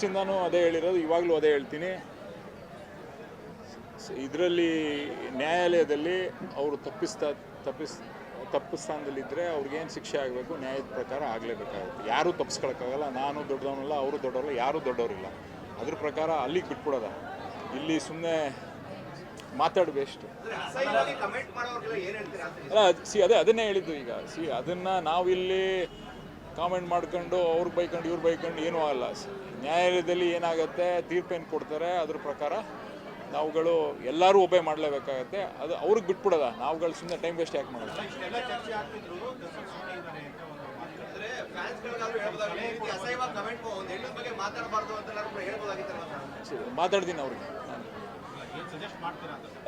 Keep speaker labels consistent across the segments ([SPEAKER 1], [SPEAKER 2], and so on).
[SPEAKER 1] ಚಿಂದಾನು ಅದೇ ಹೇಳಿರೋದು, ಇವಾಗಲೂ ಅದೇ ಹೇಳ್ತೀನಿ. ಇದರಲ್ಲಿ ನ್ಯಾಯಾಲಯದಲ್ಲಿ ಅವರು ತಪ್ಪಿಸ್ತಾ, ತಪ್ಪಿಸ್, ತಪ್ಪು ಸ್ಥಾನದಲ್ಲಿದ್ದರೆ ಅವ್ರಿಗೇನು ಶಿಕ್ಷೆ ಆಗಬೇಕು, ನ್ಯಾಯದ ಪ್ರಕಾರ ಆಗಲೇಬೇಕಾಗುತ್ತೆ. ಯಾರೂ ತಪ್ಪಿಸ್ಕೊಳಕ್ಕಾಗಲ್ಲ ನಾನು ದೊಡ್ಡವನಲ್ಲ, ಅವರು ದೊಡ್ಡವರಲ್ಲ, ಯಾರೂ ದೊಡ್ಡವರಿಲ್ಲ. ಅದ್ರ ಪ್ರಕಾರ ಅಲ್ಲಿ ಬಿಟ್ಬಿಡೋದ ಇಲ್ಲಿ ಸುಮ್ಮನೆ ಮಾತಾಡಿ ವೇಸ್ಟು
[SPEAKER 2] ಅಸಹ್ಯವಾಗಿ ಕಮೆಂಟ್ ಮಾಡೋರ್ಗೆಲ್ಲ ಏನ್ ಹೇಳ್ತೀರಾ ಅಂತ
[SPEAKER 1] ಅಲ್ಲ, ಸಿ, ಅದೇ, ಅದನ್ನೇ ಹೇಳಿದ್ದು ಈಗ. ಸಿ, ಅದನ್ನು ನಾವಿಲ್ಲಿ ಕಾಮೆಂಟ್ ಮಾಡ್ಕೊಂಡು ಅವ್ರಿಗೆ ಬೈಕೊಂಡು ಇವ್ರು ಬೈಕೊಂಡು ಏನೂ ಆಗಲ್ಲ ನ್ಯಾಯಾಲಯದಲ್ಲಿ ಏನಾಗುತ್ತೆ? ತೀರ್ಪೇನು ಕೊಡ್ತಾರೆ. ಅದ್ರ ಪ್ರಕಾರ ನಾವುಗಳು ಎಲ್ಲರೂ ಒಬ್ಬೇ ಮಾಡಲೇಬೇಕಾಗತ್ತೆ. ಅದು ಅವ್ರಿಗೆ ಬಿಟ್ಬಿಡೋದ. ನಾವುಗಳು ಸುಮ್ಮನೆ ಟೈಮ್ ವೇಸ್ಟ್ ಯಾಕೆ ಮಾಡೋದು? ಮಾತಾಡ್ತೀನಿ ಅವ್ರಿಗೆ.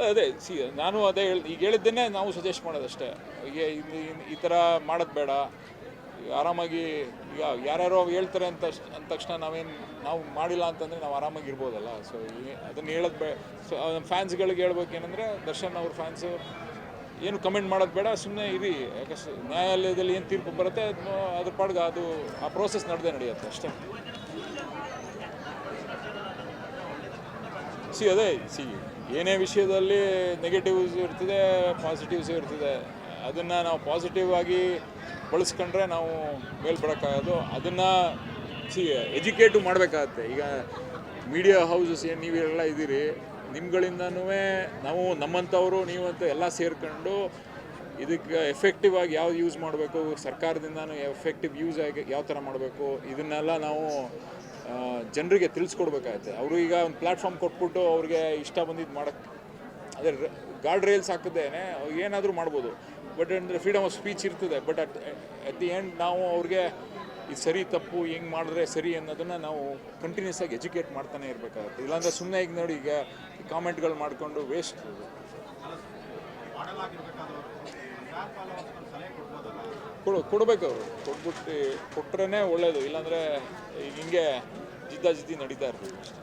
[SPEAKER 1] ಅದೇ ಸಿ ನಾನು ಅದೇ ಹೇಳಿ ಈಗ ಹೇಳಿದ್ದನ್ನೇ ನಾವು ಸಜೆಸ್ಟ್ ಮಾಡೋದಷ್ಟೇ. ಈ ಥರ ಮಾಡೋದು ಬೇಡ. ಆರಾಮಾಗಿ ಈಗ ಯಾರ್ಯಾರೋ ಹೇಳ್ತಾರೆ ಅಂತ ಅಂದ ತಕ್ಷಣ ನಾವೇನು ನಾವು ಮಾಡಿಲ್ಲ ಅಂತಂದರೆ ನಾವು ಆರಾಮಾಗಿ ಇರ್ಬೋದಲ್ಲ. ಸೊ ಅದನ್ನು ಹೇಳೋದು ಬೇ ಸೊ ಫ್ಯಾನ್ಸ್ಗಳಿಗೆ ಹೇಳ್ಬೇಕೇನೆಂದರೆ ದರ್ಶನ್ ಅವ್ರ ಫ್ಯಾನ್ಸು ಏನು ಕಮೆಂಟ್ ಮಾಡೋದು ಬೇಡ ಸುಮ್ಮನೆ ಇರಿ. ಯಾಕೆ ನ್ಯಾಯಾಲಯದಲ್ಲಿ ಏನು ತೀರ್ಪು ಬರುತ್ತೆ ಅದ್ರ ಪಾಡ್ಗೆ ಅದು ಆ ಪ್ರೋಸೆಸ್ ನಡೆದೇ ನಡೆಯುತ್ತೆ ಅಷ್ಟೇ. ಸಿ ಅದೇ ಸಿ ಏನೇ ವಿಷಯದಲ್ಲಿ ನೆಗೆಟಿವ್ಸ್ ಇರ್ತದೆ ಪಾಸಿಟಿವ್ಸ್ ಇರ್ತದೆ. ಅದನ್ನು ನಾವು ಪಾಸಿಟಿವ್ ಆಗಿ ಬಳಸ್ಕೊಂಡ್ರೆ ನಾವು ಮೇಲ್ಪಡೋಕ್ಕಾಗೋದು. ಅದನ್ನು ಸಿ, ಎಜುಕೇಟು ಮಾಡಬೇಕಾಗತ್ತೆ. ಈಗ ಮೀಡಿಯಾ ಹೌಸಸ್ ಏನು ನೀವೆಲ್ಲ ಇದ್ದೀರಿ, ನಿಮ್ಗಳಿಂದನೂ ನಾವು, ನಮ್ಮಂಥವರು, ನೀವಂತ ಎಲ್ಲ ಸೇರ್ಕೊಂಡು ಇದಕ್ಕೆ ಎಫೆಕ್ಟಿವ್ ಆಗಿ ಯಾವ್ದು ಯೂಸ್ ಮಾಡಬೇಕು, ಸರ್ಕಾರದಿಂದನೂ ಎಫೆಕ್ಟಿವ್ ಯೂಸ್ ಆಗಿ ಯಾವ ಥರ ಮಾಡಬೇಕು, ಇದನ್ನೆಲ್ಲ ನಾವು ಜನರಿಗೆ ತಿಳಿಸ್ಕೊಡ್ಬೇಕಾಗತ್ತೆ. ಅವರು ಈಗ ಒಂದು ಪ್ಲ್ಯಾಟ್ಫಾರ್ಮ್ ಕೊಟ್ಬಿಟ್ಟು ಅವ್ರಿಗೆ ಇಷ್ಟ ಬಂದಿದ್ದು ಮಾಡೋಕ್ಕೆ ಅದೇ ಗಾರ್ಡ್ ರೈಲ್ಸ್ ಹಾಕಿದ್ದೇನೆ ಏನಾದರೂ ಮಾಡ್ಬೋದು. ಬಟ್ ಅಂದರೆ ಫ್ರೀಡಮ್ ಆಫ್ ಸ್ಪೀಚ್ ಇರ್ತದೆ. But at at the end ನಾವು ಅವ್ರಿಗೆ ಇದು ಸರಿ ತಪ್ಪು, ಹೆಂಗೆ ಮಾಡಿದ್ರೆ ಸರಿ ಅನ್ನೋದನ್ನು ನಾವು ಕಂಟಿನ್ಯೂಸ್ ಆಗಿ ಎಜುಕೇಟ್ ಮಾಡ್ತಾನೆ ಇರಬೇಕಾಗುತ್ತೆ. ಇಲ್ಲಾಂದರೆ ಸುಮ್ಮನೆ ಈಗ ನೋಡಿ ಈಗ ಕಾಮೆಂಟ್ಗಳು ಮಾಡಿಕೊಂಡು ವೇಸ್ಟ್ ಕೊಡು, ಕೊಡಬೇಕು ಅವರು. ಕೊಟ್ಬಿಟ್ಟು ಕೊಟ್ರೇ ಒಳ್ಳೇದು. ಇಲ್ಲಾಂದರೆ ಹಿಂಗೆ ಜಿದ್ದಾಜಿದ್ದಿ ನಡೀತಾ ಇರ್ತದೆ